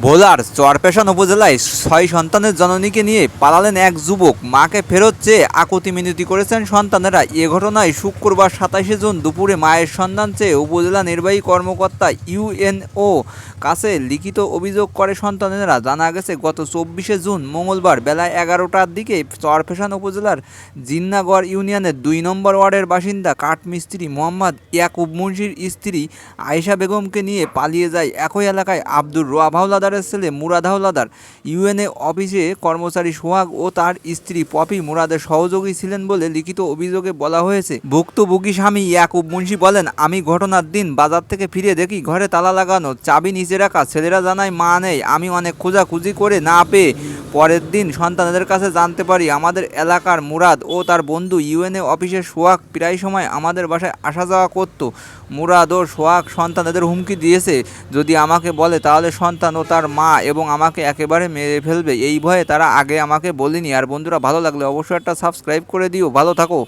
ভোলার চরপেশন উপজেলায় ছয় সন্তানের জননীকে নিয়ে পালালেন এক যুবক। মাকে ফেরত চেয়ে আকুতি মিনতি করেছেন সন্তানেরা। এ ঘটনায় শুক্রবার সাতাশে জুন দুপুরে মায়ের সন্ধান চেয়ে উপজেলা নির্বাহী কর্মকর্তা ইউএনও কাছে লিখিত অভিযোগ করে সন্তানেরা। জানা গেছে, গত চব্বিশে জুন মঙ্গলবার বেলা এগারোটার দিকে চরফেশন উপজেলার জিন্নাগড় ইউনিয়নের দুই নম্বর ওয়ার্ডের বাসিন্দা কাঠমিস্ত্রি মোহাম্মদ ইয়াকুব মুন্সির স্ত্রী আয়েশা বেগমকে নিয়ে পালিয়ে যায় একই এলাকায় আব্দুর রোয়াব হাওলাদারের ছেলে মুরাদ হাওলাদার। ইউএনএ অফিসে কর্মচারী সোহাগ ও তার স্ত্রী পপি মুরাদের সহযোগী ছিলেন বলে লিখিত অভিযোগে বলা হয়েছে। ভুক্তভোগী স্বামী ইয়াকুব মুন্সি বলেন, আমি ঘটনার দিন বাজার থেকে ফিরে দেখি ঘরে তালা লাগানো, চাবি নিচে রাখা, ছেলেরা জানায়, মা নেই, আমি অনেক খোঁজাখুঁজি করে না পেয়ে পরের দিন সন্তানদের কাছে জানতে পারি, আমাদের এলাকার মুরাদ ও তার বন্ধু ইউএনএ অফিসে সোহাগ প্রায় সময় আমাদের বাসায় আসা যাওয়া করত। মুরাদ ও সোহাগ সন্তানদের হুমকি দিয়েছে, যদি আমাকে বলে তাহলে সন্তান ও তার মা এবং আমাকে একেবারে মেরে ফেলবে। এই ভয়ে তারা আগে আমাকে বলিনি। আর বন্ধুরা, ভালো লাগলে অবশ্যই একটা সাবস্ক্রাইব করে দিও। ভালো থাকো।